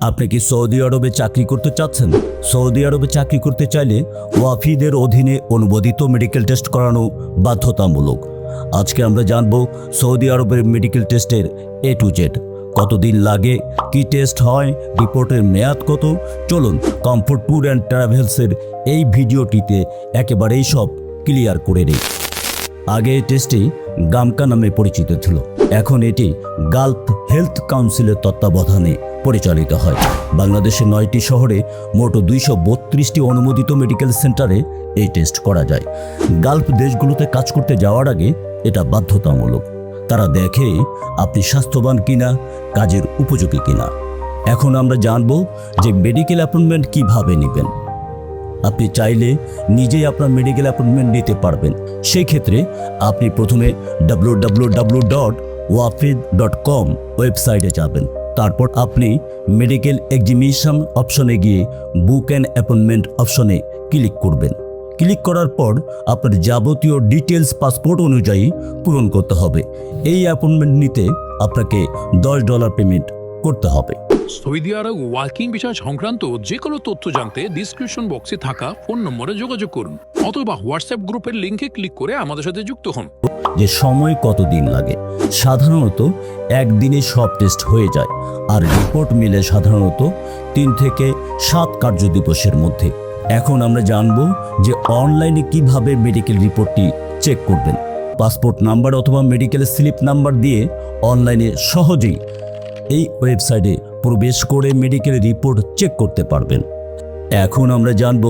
আপনি কি সৌদি আরবে চাকরি করতে চাচ্ছেন? সৌদি আরবে চাকরি করতে চাইলে ওয়াফিদের অধীনে অনুমোদিত মেডিকেল টেস্ট করানো বাধ্যতামূলক। আজকে আমরা জানব সৌদি আরবের মেডিকেল টেস্টের এ টু জেড কতদিন লাগে? কি টেস্ট হয়? রিপোর্টের মেয়াদ কত? চলুন কমফোর্ট ট্যুর অ্যান্ড ট্রাভেলসের এই ভিডিওটিতে একেবারেই সব ক্লিয়ার করে নিই। আগে এই টেস্টটি গামকা নামে পরিচিত ছিল। এখন এটি গালফ হেলথ কাউন্সিলের তত্ত্বাবধানে পরিচালিত হয়। বাংলাদেশের নয়টি শহরে মোট দুইশো বত্রিশটি অনুমোদিত মেডিকেল সেন্টারে এই টেস্ট করা যায়। গালফ দেশগুলোতে কাজ করতে যাওয়ার আগে এটা বাধ্যতামূলক। তারা দেখে আপনি স্বাস্থ্যবান কিনা, কাজের উপযোগী কিনা। এখন আমরা জানব যে মেডিকেল অ্যাপয়েন্টমেন্ট কীভাবে নেবেন। আপনি চাইলে নিজেই আপনার মেডিকেল অ্যাপয়েন্টমেন্ট নিতে পারবেন। সেই ক্ষেত্রে আপনি প্রথমে W W W dot Wafid dot com ওয়েবসাইটে যাবেন। তারপর আপনি মেডিকেল এক্সিমিশন অপশনে গিয়ে বুক অ্যান্ড অ্যাপয়েন্টমেন্ট অপশনে ক্লিক করবেন। ক্লিক করার পর আপনার যাবতীয় ডিটেলস পাসপোর্ট অনুযায়ী পূরণ করতে হবে। এই অ্যাপয়েন্টমেন্ট নিতে আপনাকে দশ ডলার পেমেন্ট করতে হবে। সৌদি আরব ওয়ার্কিং বিষয় সংক্রান্ত যে কোনো তথ্য জানতে ডিসক্রিপশন বক্সে থাকা ফোন নম্বরে যোগাযোগ করুন, অথবা হোয়াটসঅ্যাপ গ্রুপের লিঙ্কে ক্লিক করে আমাদের সাথে যুক্ত হন। যে সময় কতদিন লাগে। সাধারণত একদিনে সব টেস্ট হয়ে যায়, আর রিপোর্ট মিলে সাধারণত তিন থেকে সাত কার্য দিবসের মধ্যে। এখন আমরা জানব যে অনলাইনে কীভাবে মেডিকেল রিপোর্টটি চেক করবেন। পাসপোর্ট নাম্বার অথবা মেডিকেল স্লিপ নাম্বার দিয়ে অনলাইনে সহজেই এই ওয়েবসাইটে প্রবেশ করে মেডিকেল রিপোর্ট চেক করতে পারবেন। এখন আমরা জানব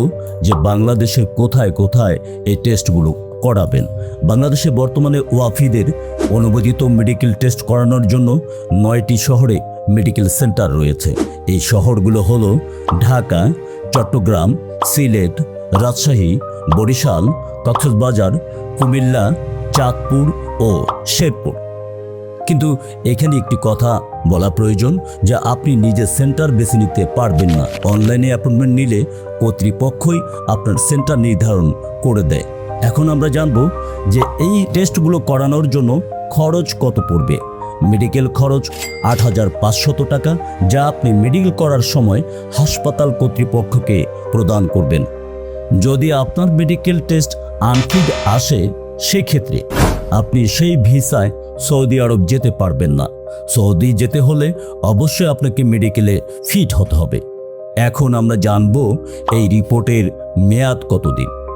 যে বাংলাদেশের কোথায় কোথায় এই টেস্টগুলো করাবেন। বাংলাদেশে বর্তমানে ওয়াফিদের অনুমোদিত মেডিকেল টেস্ট করানোর জন্য নয়টি শহরে মেডিকেল সেন্টার রয়েছে। এই শহরগুলো হল ঢাকা, চট্টগ্রাম, সিলেট, রাজশাহী, বরিশাল, কক্সবাজার, কুমিল্লা, চাঁদপুর ও শেরপুর। কিন্তু এখানে একটি কথা বলা প্রয়োজন, যা আপনি নিজে সেন্টার বেছে নিতে পারবেন না। অনলাইনে অ্যাপয়েন্টমেন্ট নিলে কর্তৃপক্ষই আপনার সেন্টার নির্ধারণ করে দেয়। এখন আমরা জানব যে এই টেস্টগুলো করানোর জন্য খরচ কত পড়বে। মেডিকেল খরচ আট হাজার পাঁচশত টাকা, যা আপনি মেডিকেল করার সময় হাসপাতাল কর্তৃপক্ষকে প্রদান করবেন। যদি আপনার মেডিকেল টেস্ট আনফিড আসে, সেক্ষেত্রে আপনি সেই ভিসায় সৌদি আরব যেতে পারবেন না। সৌদি যেতে হলে অবশ্যই আপনাকে মেডিকেলে ফিট হতে হবে। এখন আমরা জানব এই রিপোর্টের মেয়াদ কতদিন।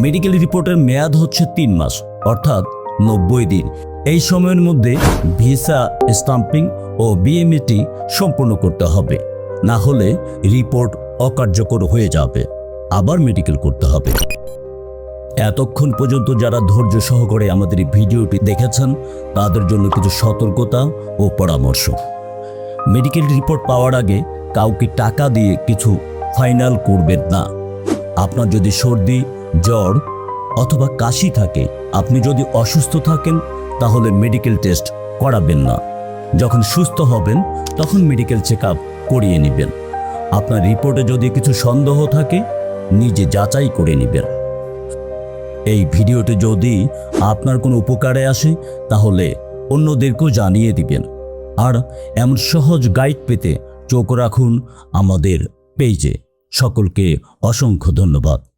মেডিকেল রিপোর্টের মেয়াদ হচ্ছে তিন মাস, অর্থাৎ নব্বই দিন। এই সময়ের মধ্যে ভিসা, স্টাম্পিং ও বিএমএটি সম্পূর্ণ করতে হবে। না হলে রিপোর্ট অকার্যকর হয়ে যাবে। আবার মেডিকেল করতে হবে। এতক্ষণ পর্যন্ত যারা ধৈর্য সহকারে আমাদের এই ভিডিওটি দেখেছেন, তাদের জন্য কিছু সতর্কতা ও পরামর্শ। মেডিকেল রিপোর্ট পাওয়ার আগে কাউকে টাকা দিয়ে কিছু ফাইনাল করবেন না। আপনার যদি সর্দি জ্বর অথবা কাশি থাকে, আপনি যদি অসুস্থ থাকেন, তাহলে মেডিকেল টেস্ট করাবেন না। যখন সুস্থ হবেন, তখন মেডিকেল চেক আপ করিয়ে নেবেন। আপনার রিপোর্টে যদি কিছু সন্দেহ থাকে, নিজে যাচাই করে নেবেন। এই ভিডিওটি যদি আপনার কোনো উপকারে আসে, তাহলে অন্যদেরকেও জানিয়ে দিবেন। আর এমন সহজ গাইড পেতে চোখ রাখুন আমাদের পেজে সকলকে অসংখ্য ধন্যবাদ।